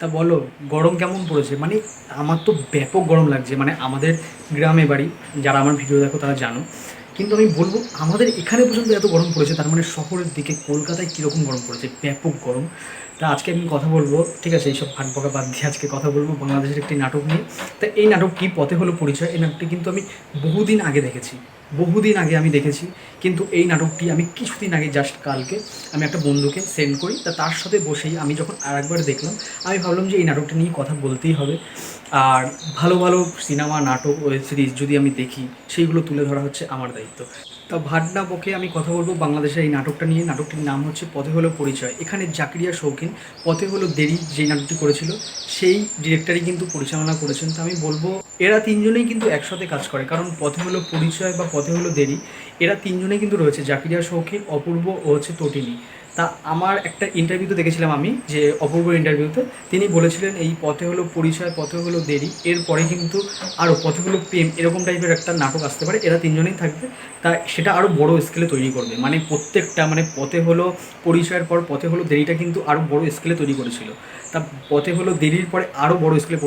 তা বলো, গরম কেমন পড়েছে? মানে আমার তো ব্যাপক গরম লাগছে মানে আমাদের গ্রামে বাড়ি, যারা আমার ভিডিও দেখো তারা জানো। কিন্তু আমি বলব, আমাদের এখানে পর্যন্ত এত গরম পড়েছে, তার মানে শহরের দিকে কলকাতায় কীরকম গরম পড়েছে? ব্যাপক গরম। তা আজকে আমি কথা বলব, ঠিক আছে, এইসব ফাট বকা বাদ দিয়ে আজকে কথা বলব বাংলাদেশের একটি নাটক নিয়ে। তা এই নাটকটি পথে হলো পরিচয়, এই নাটকটি কিন্তু আমি বহুদিন আগে দেখেছি। বহুদিন আগে আমি দেখেছি, কিন্তু এই নাটকটি আমি কিছুদিন আগে জাস্ট কালকে, আমি একটা বন্ধুকে সেন্ড করি, তা তার সাথে বসেই আমি যখন আরেকবার দেখলাম, আমি ভাবলাম যে এই নাটকটি নিয়ে কথা বলতেই হবে। আর ভালো ভালো সিনেমা, নাটক ওয়েব সিরিজ যদি আমি দেখি, সেইগুলো তুলে ধরা হচ্ছে আমার দায়িত্ব। তা ভাটনা পক্ষে আমি কথা বলব বাংলাদেশের এই নাটকটা নিয়ে। নাটকটির নাম হচ্ছে পথে হলো পরিচয়। এখানে জাকিরিয়া শৌখিন পথে হলো দেরি যেই নাটকটি করেছিল, সেই ডিরেক্টরই কিন্তু পরিচালনা করেছেন। তো আমি বলব, এরা তিনজনেই কিন্তু একসাথে কাজ করে, কারণ পথে হলো পরিচয় বা পথে হলো দেরি, এরা তিনজনেই কিন্তু রয়েছে। জাকিরিয়া শৌখিন, অপূর্ব ও হচ্ছে তটিনী। তা আমার একটা ইন্টারভিউতে দেখেছিলাম আমি, যে অপূর্ব ইন্টারভিউতে তিনি বলেছিলেন এই পথে হলো পরিচয়, পথে হলো দেরি, এরপরে কিন্তু আরও পথে হলো প্রেম, এরকম টাইপের একটা নাটক আসতে পারে, এরা তিনজনেই থাকবে, তা সেটা আরও বড় স্কেলে তৈরি করবে। মানে প্রত্যেকটা মানে পথে হলো পরিচয়ের পর পথে হলো দেরিটা কিন্তু আরও বড় স্কেলে তৈরি করেছিল। তা পথে হলো দেরির পরে আরও বড় স্কেলে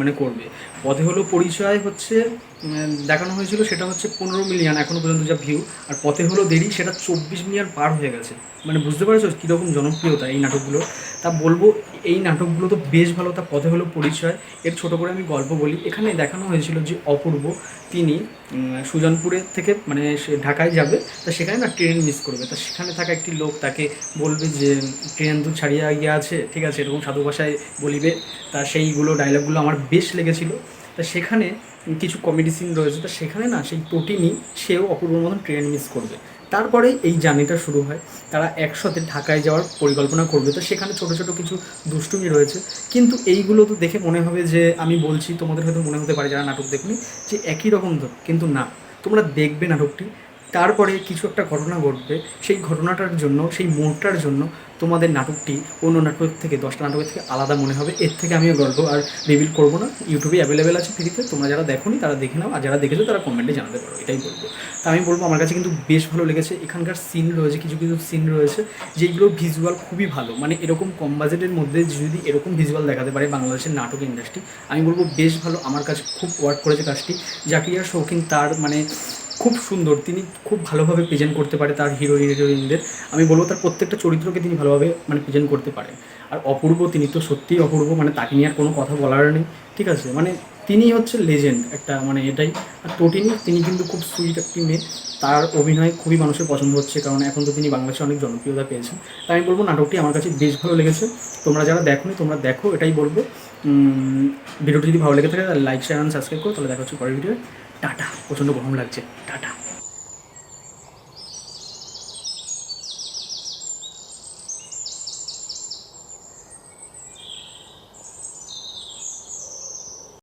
মানে করবে। পথে হলো পরিচয় হচ্ছে দেখানো হয়েছিল সেটা হচ্ছে পনেরো মিলিয়ন এখনও পর্যন্ত যা ভিউ আর পথে হলো দেরি সেটা চব্বিশ মিলিয়ন পার হয়ে গেছে। মানে বুঝতে পারছ কীরকম জনপ্রিয়তা এই নাটকগুলো? তা বলব এই নাটকগুলো তো বেশ ভালো তা পথে হলো পরিচয়। এর ছোট করে আমি গল্প বলি। এখানে দেখানো হয়েছিল যে অপূর্ব তিনি উম, সুজানপুরে থেকে মানে সে ঢাকায় যাবে তা সেখানে না ট্রেন মিস করবে। তা সেখানে থাকা একটি লোক তাকে বলবে যে ট্রেন তো ছাড়িয়া গিয়ে আছে ঠিক আছে এরকম সাধু ভাষায় বলিবে। তা সেইগুলো ডায়লগগুলো আমার বেশ লেগেছিল। তা সেখানে কিছু কমেডি সিন রয়েছে, তো সেখানে না সেই টোটিনি সেও অপূর্বর মতন ট্রেন মিস করবে। তারপরে এই জার্নিটা শুরু হয়, তারা একসাথে ঢাকায় যাওয়ার পরিকল্পনা করবে, তো সেখানে ছোট ছোট কিছু দুষ্টুমি রয়েছে। কিন্তু এইগুলো তো দেখে মনে হবে যে, আমি বলছি, তোমাদের হয়তো মনে হতে পারে যারা নাটক দেখুনি, যে একই রকম ধর কিন্তু না। তোমরা দেখবে নাটকটি তারপরে কিছু একটা ঘটনা ঘটবে, সেই ঘটনাটার জন্য, সেই মোড়টার জন্য তোমাদের নাটকটি অন্য নাটক থেকে, দশটা নাটকের থেকে আলাদা মনে হবে। এর থেকে আমিও গল্প আর রিভিল করব না। ইউটিউবে অ্যাভেলেবেল আছে ফ্রিতে তোমরা যারা দেখোনি তারা দেখে নাও, আর যারা দেখেছ তারা কমেন্টে জানাতে পারো, এটাই বলব। তা আমি বলব, আমার কাছে কিন্তু বেশ ভালো লেগেছে। এখানকার সিন রয়েছে, কিছু কিছু সিন রয়েছে, যেগুলো ভিজুয়াল খুবই ভালো। মানে এরকম কম বাজেটের মধ্যে যদি এরকম ভিজুয়াল দেখাতে পারে বাংলাদেশের নাটক ইন্ডাস্ট্রি আমি বলব বেশ ভালো। আমার কাছে খুব ওয়ার্ক করেছে কাজটি। জাকিয়া শৌখিন তার মানে খুব সুন্দর, তিনি খুব ভালোভাবে প্রেজেন্ট করতে পারে তার হিরোইন হিরোইনদের আমি বলব তার প্রত্যেকটা চরিত্রকে তিনি ভালোভাবে মানে প্রেজেন্ট করতে পারেন আর অপূর্ব, তিনি তো সত্যিই অপূর্ব মানে তাকে নিয়ে আর কোনো কথা বলার নেই, ঠিক আছে? মানে তিনি হচ্ছে লেজেন্ড একটা মানে এটাই। আর টোটিনি তিনি কিন্তু খুব সুইট একটি মেয়ে। তার অভিনয় খুবই মানুষের পছন্দ হচ্ছে, কারণ এখন তো তিনি বাংলাদেশে অনেক জনপ্রিয়তা পেয়েছেন। তাই আমি বলব নাটকটি আমার কাছে বেশ ভালো লেগেছে। তোমরা যারা দেখোনি, তোমরা দেখো, এটাই বলব। ভিডিওটি যদি ভালো লেগে থাকে, তাহলে লাইক শেয়ার অ্যান্ড সাবস্ক্রাইব করো। তাহলে দেখা হচ্ছে পরের ভিডিও টাটা প্রচণ্ড গরম লাগছে টাটা।